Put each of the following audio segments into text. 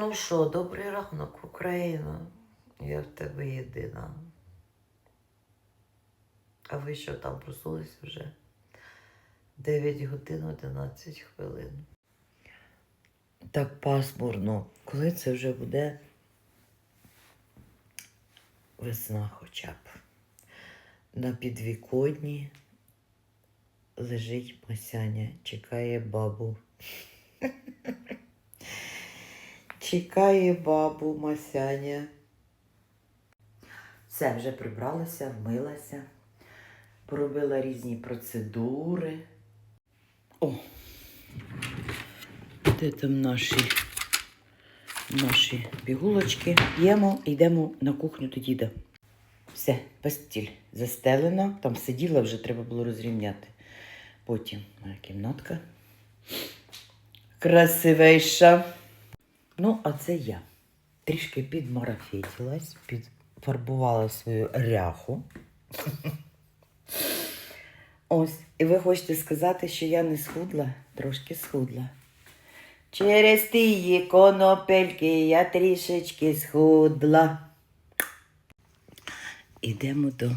Ну що, добрий ранок, Україна. Я в тебе єдина. А ви що там проснулись вже? 9 годин 11 хвилин. Так пасмурно. Коли це вже буде весна хоча б. На підвіконні лежить Масяня, чекає бабу. Чекає бабу Масяня. Все, вже прибралася, вмилася, поробила різні процедури. О! Де там наші, наші пігулочки? П'ємо йдемо на кухню до діда. Все, постіль застелена. Там сиділа, вже треба було розрівняти. Потім моя кімнатка. Красивейша. Ну, а це я. Трішки підмарафетилась, підфарбувала свою ряху. Ось, і ви хочете сказати, що я не схудла? Трошки схудла. Через тії конопельки я трішечки схудла. Ідемо до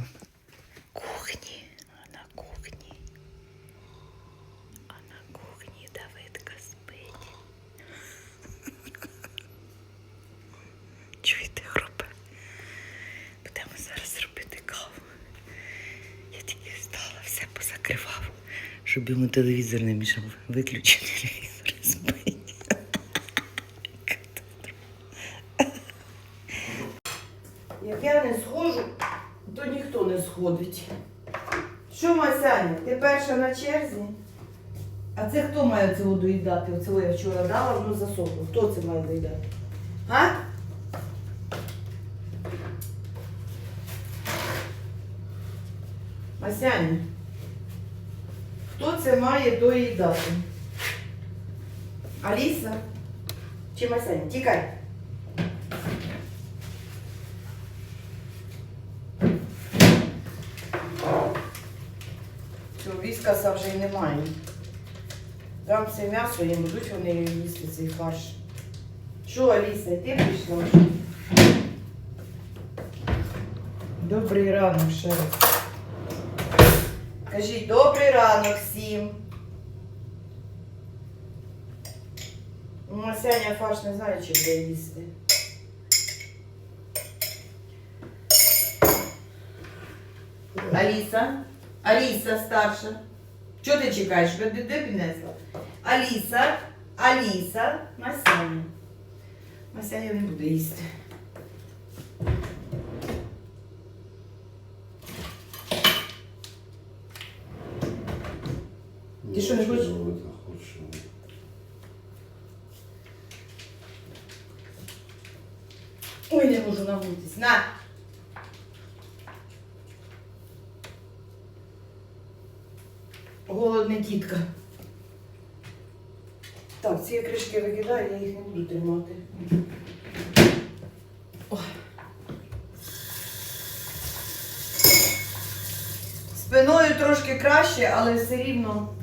щоб йому телевізор не мішав. Виключити телевізор спить. Як я не схожу, то ніхто не сходить. Що, Масяня, ти перша на черзі? А це хто має це доїдати? Оце я вчора дала, воно засохло. Хто це має доїдати? А? Масяня, хто це має доїдати? Аліса? Чи Масяня? Тікай. Цього віскаса вже й немає. Дам це м'ясо, і будуть вони їсти цей фарш. Що, Аліса, ти прийшла? Добрий ранок, ще. Кажіть, добрий ранок всім. Масяня фарш не знає, чи буде їсти. Аліса? Аліса старша. Чого ти чекаєш? Ви де піднесла? Аліса, Аліса, Масяня. Масяня не буде їсти. Ти що, не хочеш? Хочу. Ой, не можу нагнутись. На! Голодна тітка. Так, ці кришки викидаю, я їх не буду тримати. Спиною трошки краще, але все рівно